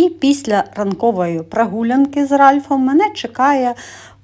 І після ранкової прогулянки з Ральфом мене чекає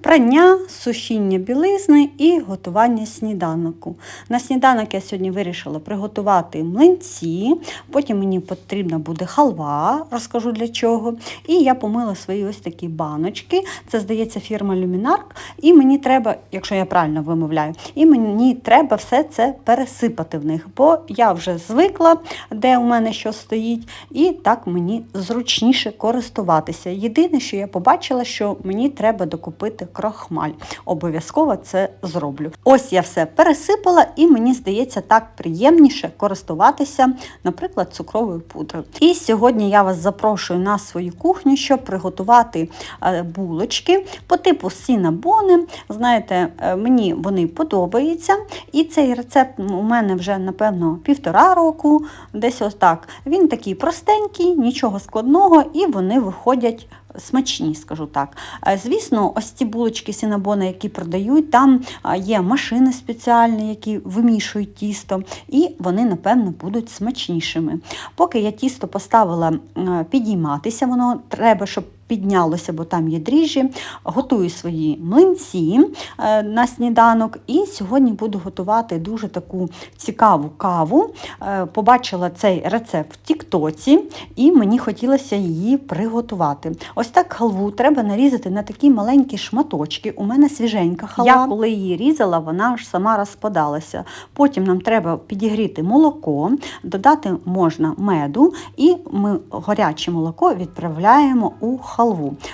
прання, сушіння білизни і готування сніданку. На сніданок я сьогодні вирішила приготувати млинці, потім мені потрібна буде халва, розкажу для чого. І я помила свої ось такі баночки. Це, здається, фірма Люмінарк. І мені треба, якщо я правильно вимовляю, і мені треба все це пересипати в них, бо я вже звикла, де у мене що стоїть, і так мені зручніше користуватися. Єдине, що я побачила, що мені треба докупити крохмаль. Обов'язково це зроблю. Ось я все пересипала, і мені здається, так приємніше користуватися, наприклад, цукровою пудрою. І сьогодні я вас запрошую на свою кухню, щоб приготувати е, булочки по типу сінабони. Знаєте, е, мені вони подобаються. І цей рецепт у мене вже, напевно, півтора року, десь ось так. Він такий простенький, нічого складного, і вони виходять смачні, скажу так. Е, Звісно, ось ці булочки сінабона, які продають, там є машини спеціальні, які вимішують тісто, і вони, напевно, будуть смачнішими. Поки я тісто поставила е, підійматися, воно треба, щоб піднялося, бо там є дріжджі. Готую свої млинці е, на сніданок. І сьогодні буду готувати дуже таку цікаву каву. Е, Побачила цей рецепт в Тіктоці, і мені хотілося її приготувати. Ось так халву треба нарізати на такі маленькі шматочки. У мене свіженька халва. Я коли її різала, вона аж сама розпадалася. Потім нам треба підігріти молоко, додати можна меду, і ми гаряче молоко відправляємо у халву.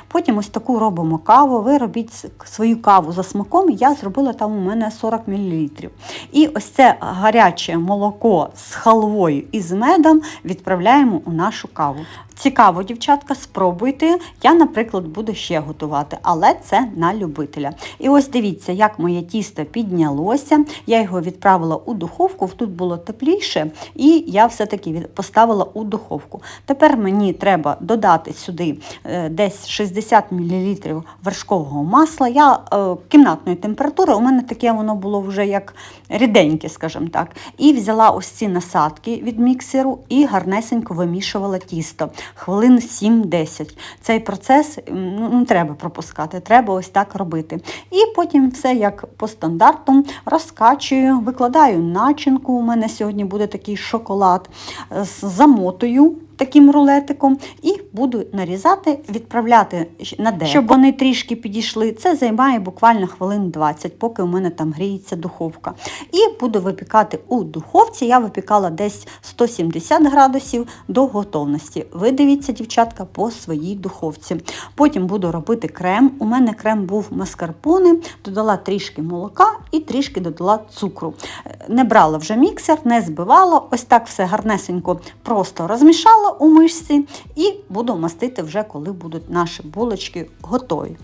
Потім ось таку робимо каву. Ви робіть свою каву за смаком. Я зробила там у мене 40 мл. І ось це гаряче молоко з халвою і з медом відправляємо у нашу каву. Цікаво, дівчатка, спробуйте. Я, наприклад, буду ще готувати, але це на любителя. І ось дивіться, як моє тісто піднялося. Я його відправила у духовку, тут було тепліше, і я все-таки поставила у духовку. Тепер мені треба додати сюди е, десь 60 мл вершкового масла. Я е, кімнатної температури, у мене таке воно було вже як ріденьке, скажімо так. І взяла ось ці насадки від міксеру і гарнесенько вимішувала тісто хвилин 7-10. Цей процес ну, не треба пропускати, треба ось так робити. І потім все як по стандарту розкачую, викладаю начинку. У мене сьогодні буде такий шоколад з замотою. Таким рулетиком і буду нарізати, відправляти на деко, щоб вони трішки підійшли. Це займає буквально хвилин 20, поки у мене там гріється духовка. І буду випікати у духовці. Я випікала десь 170 градусів до готовності. Ви дивіться, дівчатка, по своїй духовці. Потім буду робити крем. У мене крем був маскарпоне, додала трішки молока і трішки додала цукру. Е, Не брала вже міксер, не збивала. Ось так все гарнесенько просто розмішала у мишці і буду мастити вже, коли будуть наші булочки готові.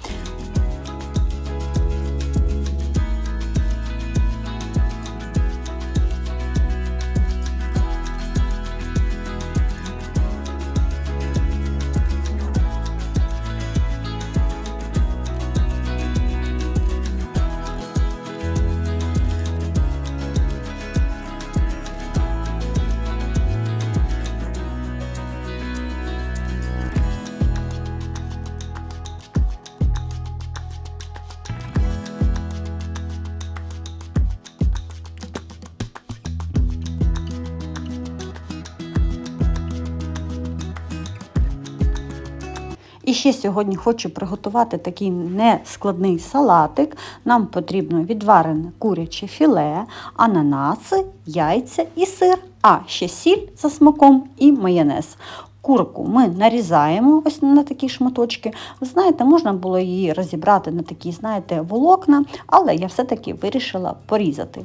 Ще сьогодні хочу приготувати такий нескладний салатик. Нам потрібно відварене куряче філе, ананаси, яйця і сир, а ще сіль за смаком і майонез. Курку ми нарізаємо ось на такі шматочки. Знаєте, можна було її розібрати на такі, знаєте, волокна, але я все-таки вирішила порізати.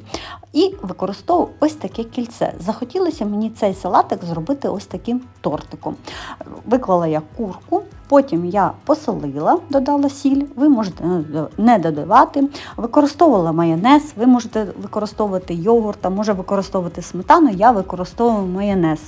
І використовую ось таке кільце. Захотілося мені цей салатик зробити ось таким тортиком. Виклала я курку, Потім я посолила, додала сіль, ви можете не додавати. Використовувала майонез, ви можете використовувати йогурт, а може використовувати сметану, я використовую майонез.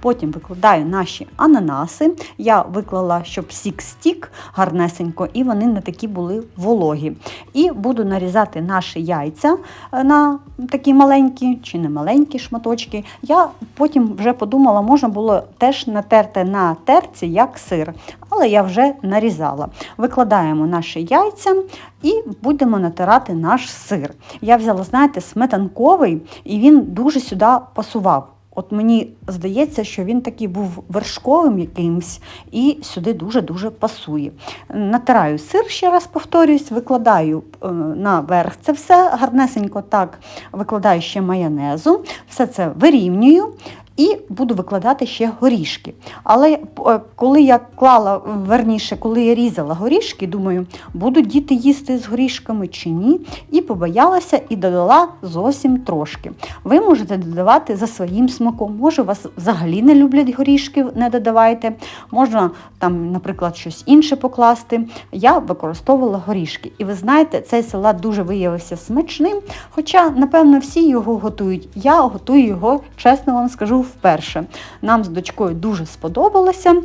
Потім викладаю наші ананаси. Я виклала, щоб сік стік гарнесенько, і вони не такі були вологі. І буду нарізати наші яйця е, на такі маленькі чи не маленькі шматочки. Я потім вже подумала, можна було теж натерти на терці як сир, але я вже нарізала. Викладаємо наші яйця і будемо натирати наш сир. Я взяла, знаєте, сметанковий, і він дуже сюди пасував. От мені здається, що він такий був вершковим якимсь і сюди дуже-дуже пасує. Натираю сир, ще раз повторюсь, викладаю е, наверх це все, гарнесенько так викладаю ще майонезу, все це вирівнюю. І буду викладати ще горішки. Але е, коли я клала, верніше, коли я різала горішки, думаю, будуть діти їсти з горішками чи ні. І побоялася і додала зовсім трошки. Ви можете додавати за своїм смаком. Може, вас взагалі не люблять горішки, не додавайте. Можна там, наприклад, щось інше покласти. Я використовувала горішки. І ви знаєте, цей салат дуже виявився смачним. Хоча, напевно, всі його готують. Я готую його, чесно вам скажу, вперше. Нам з дочкою дуже сподобалося.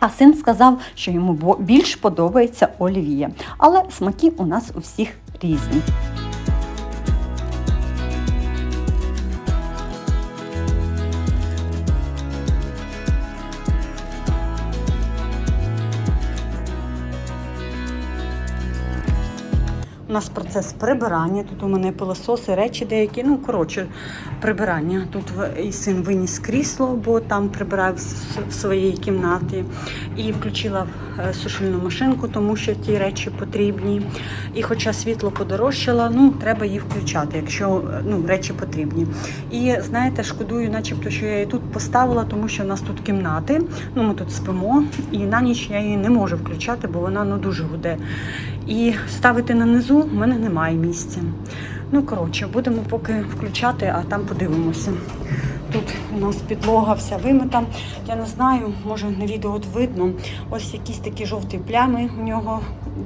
А син сказав, що йому більш подобається олів'є. Але смаки у нас у всіх різні. Нас процес прибирання. Тут у мене пилососи, речі деякі. Ну, коротше, прибирання. Тут і син виніс крісло, бо там прибирав в своїй кімнаті. І включила сушильну машинку, тому що ті речі потрібні. І хоча світло подорожчало, ну треба її включати, якщо е, ну, речі потрібні. І знаєте, шкодую, начебто, що я її тут поставила, тому що в нас тут кімнати. Ну, ми тут спимо, і на ніч я її не можу включати, бо вона ну дуже гуде. І ставити на низу в мене немає місця. Ну, коротше, будемо поки включати, а там подивимося. Тут у нас підлога вся вимита. Я не знаю, може на відео от видно. Ось якісь такі жовті плями у нього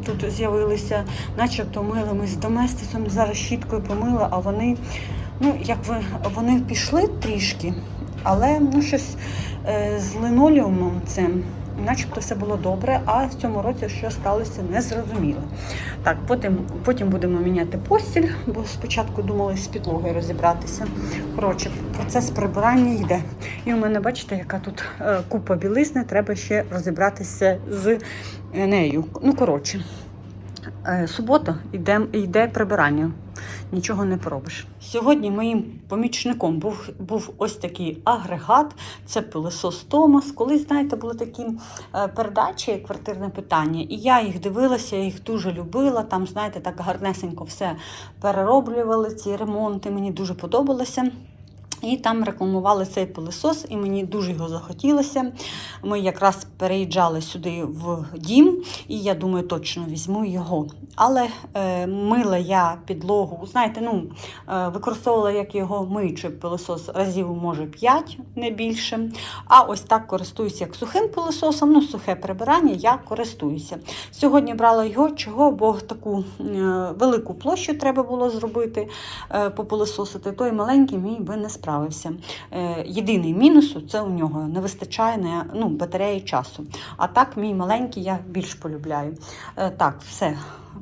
тут з'явилися, начебто мили ми з доместисом. Зараз щіткою помила, а вони, ну як ви, вони пішли трішки, але ну щось е, з линоліумом цим. Начебто все було добре, а в цьому році що сталося, незрозуміло. Так, потім, потім будемо міняти постіль, бо спочатку думали з підлогою розібратися. Коротше, процес прибирання йде. І у мене, бачите, яка тут е, купа білизни, треба ще розібратися з е, нею. Ну, коротше, субота йде, йде прибирання. Нічого не поробиш. Сьогодні моїм помічником був, був ось такий агрегат, це пилосос Томас. Колись, знаєте, були такі е, передачі квартирне питання, і я їх дивилася, я їх дуже любила. Там, знаєте, так гарнесенько все перероблювали, ці ремонти. Мені дуже подобалося. І там рекламували цей пилосос, і мені дуже його захотілося. Ми якраз переїжджали сюди в дім, і я думаю, точно візьму його. Але е, мила я підлогу, знаєте, ну, е, використовувала як його миючий пилосос разів, може, 5, не більше. А ось так користуюся як сухим пилососом, ну, сухе прибирання я користуюся. Сьогодні брала його, чого, бо таку е, велику площу треба було зробити, е, попилососити. Той маленький мій би не справився. Е, єдиний мінус це у нього не вистачає ну, батареї часу. А так, мій маленький я більш полюбляю. Е, так, все.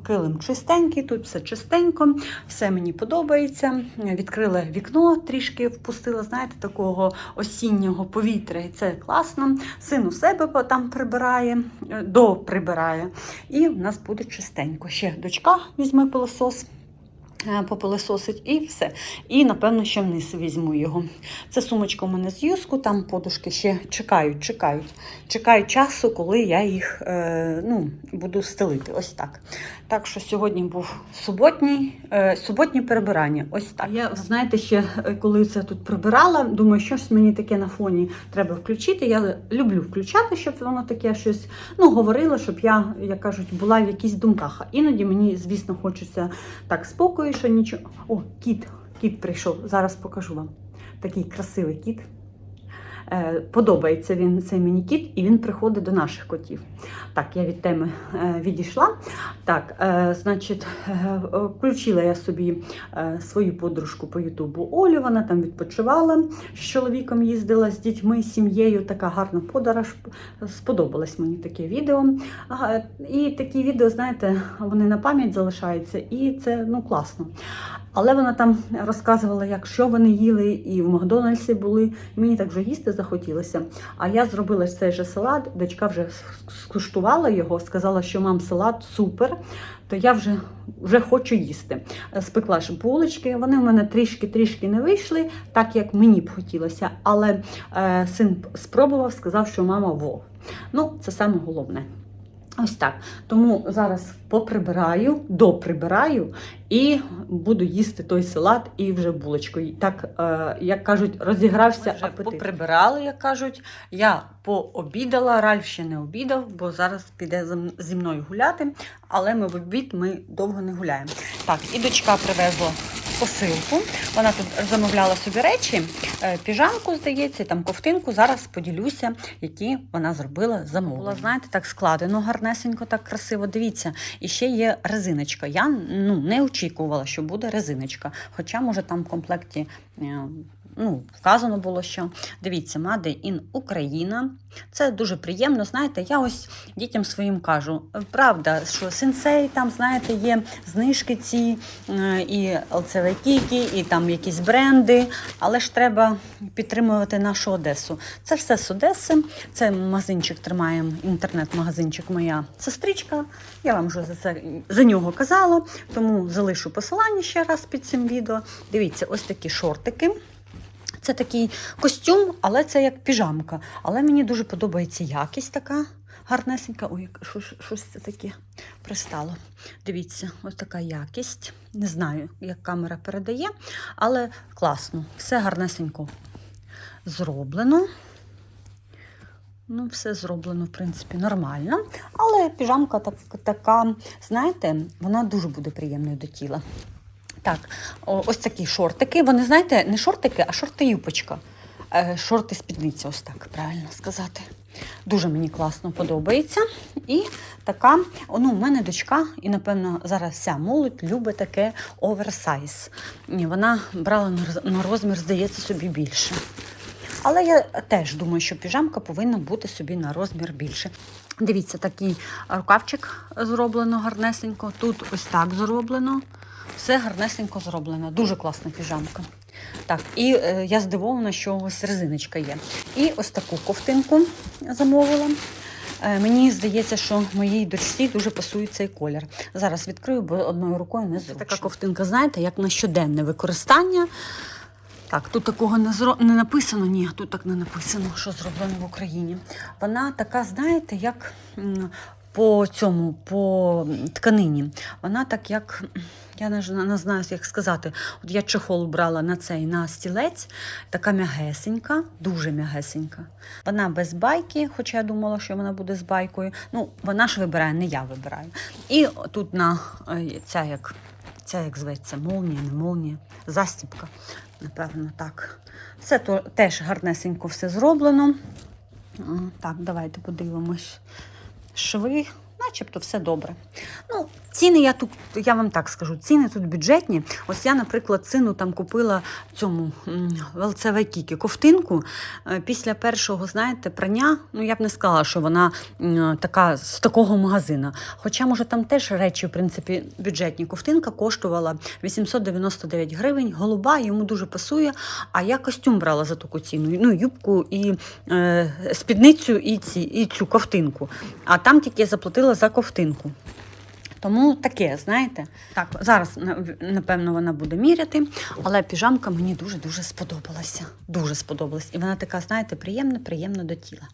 Килим чистенький, тут все чистенько, все мені подобається. Відкрила вікно, трішки впустила, знаєте, такого осіннього повітря. І це класно. Син у себе там прибирає, е, доприбирає. І в нас буде чистенько. Ще дочка візьме пилосос. Е, Попилисосить і все. І, напевно, ще вниз візьму його. Це сумочка у мене з юску, там подушки ще чекають, чекають. Чекають часу, коли я їх е, ну, буду стелити. Ось так. Так що сьогодні був суботній, е, суботнє прибирання. Ось так. Я, знаєте, ще коли це тут прибирала, думаю, що ж мені таке на фоні треба включити. Я люблю включати, щоб воно таке щось ну, говорило, щоб я, як кажуть, була в якісь думках. Іноді мені, звісно, хочеться так спокою, що нічого. О, кіт, кіт прийшов. Зараз покажу вам. Такий красивий кіт. Е, подобається він цей мені кіт, і він приходить до наших котів. Так, я від теми е, відійшла. Так, е, значить, включила я собі свою подружку по Ютубу Олю. Вона там відпочивала з чоловіком, їздила з дітьми, з сім'єю. Така гарна подорож. Сподобалось мені таке відео. І такі відео, знаєте, вони на пам'ять залишаються, і це ну класно. Але вона там розказувала, як що вони їли, і в Макдональдсі були. Мені так вже їсти захотілося. А я зробила цей же салат, дочка вже скуштувала його, сказала, що мам, салат супер, то я вже, вже хочу їсти. Спекла ж булочки, вони в мене трішки-трішки не вийшли, так як мені б хотілося. Але е, син спробував, сказав, що мама во. Ну, це саме головне. Ось так. Тому зараз поприбираю, доприбираю і буду їсти той салат і вже булочку. І Так, е, як кажуть, розігрався Ми вже апетит. поприбирали, як кажуть. Я пообідала, Ральф ще не обідав, бо зараз піде зі мною гуляти. Але ми в обід ми довго не гуляємо. Так, і дочка привезла посилку. Вона тут замовляла собі речі, е, піжамку, здається, там ковтинку. Зараз поділюся, які вона зробила замовлення. Знаєте, так складено гарнесенько, так красиво. Дивіться, і ще є резиночка. Я ну, не очікувала, що буде резиночка. Хоча, може, там в комплекті. Ну, вказано було, що дивіться, Made in Україна. Це дуже приємно. Знаєте, я ось дітям своїм кажу, правда, що сенсей, там, знаєте, є знижки ці, е, і ЛЦВ Кікі, і там якісь бренди, але ж треба підтримувати нашу Одесу. Це все з Одеси. Це магазинчик тримає, інтернет-магазинчик моя сестричка. Я вам вже за це за нього казала, тому залишу посилання ще раз під цим відео. Дивіться, ось такі шортики. Це такий костюм, але це як піжамка. Але мені дуже подобається якість така гарнесенька. Ой, щось це таке пристало. Dивіться, ось така якість. Не знаю, як камера передає, але класно. Все гарнесенько зроблено. Ну, все зроблено, в принципі, нормально. Але піжамка так, така, знаєте, вона дуже буде приємною до тіла. Так, ось такі шортики. Вони, знаєте, не шортики, а шорти-юпочка. Е, Шорти спідниця, ось так правильно сказати. Дуже мені класно подобається. І така, ну, у мене дочка, і, напевно, зараз вся молодь любить таке оверсайз. Вона брала на розмір, здається, собі більше. Але я теж думаю, що піжамка повинна бути собі на розмір більше. Дивіться, такий рукавчик зроблено гарнесенько. Тут ось так зроблено. Все гарнесенько зроблено. Дуже класна піжамка. Так, і е, я здивована, що ось резиночка є. І ось таку ковтинку замовила. Е, мені здається, що моїй дочці дуже пасує цей колір. Зараз відкрию, бо одною рукою не зручно. Така ковтинка, знаєте, як на щоденне використання. Так, тут такого не, зро... не написано, ні, тут так не написано, що зроблено в Україні. Вона така, знаєте, як по цьому, по тканині. Вона так як. Я не, знаю, як сказати. От я чехол брала на цей на стілець, така м'ягесенька, дуже м'ягесенька. Вона без байки, хоча я думала, що вона буде з байкою. Ну, вона ж вибирає, не я вибираю. І тут на е, ця як, ця як зветься, молнія, не молнія, застіпка. Напевно, так. То теж гарнесенько все зроблено. Так, давайте подивимось. Шви, начебто все добре. Ну, ціни я тут, я вам так скажу, ціни тут бюджетні. Ось я, наприклад, сину там купила цьому в ЛЦВ Кікі ковтинку. Е, Після першого, знаєте, прання, ну я б не сказала, що вона така з такого магазина. Хоча, може, там теж речі, в принципі, бюджетні. Ковтинка коштувала 899 гривень, голуба, йому дуже пасує. А я костюм брала за таку ціну. Ну, юбку і е, спідницю, і, ці, і цю ковтинку. А там тільки я заплатила за ковтинку. Тому таке, знаєте. Так, зараз напевно вона буде міряти, але піжамка мені дуже-дуже сподобалася. Дуже сподобалась. І вона така, знаєте, приємна, приємна до тіла.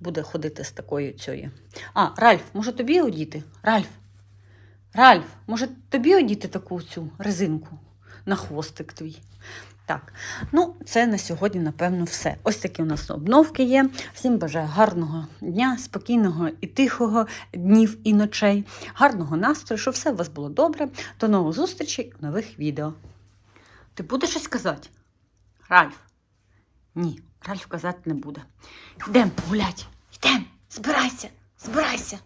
Буде ходити з такою цією. А, Ральф, може тобі одіти? Ральф. Ральф, може тобі одіти таку цю резинку на хвостик твій? Так, ну це на сьогодні, напевно, все. Ось такі у нас обновки є. Всім бажаю гарного дня, спокійного і тихого днів і ночей, гарного настрою, щоб все у вас було добре. До нових зустрічей нових відео. Ти будеш щось казати? Ральф? Ні, Ральф казати не буде. Йдемо гулять. Йдемо. Збирайся, збирайся.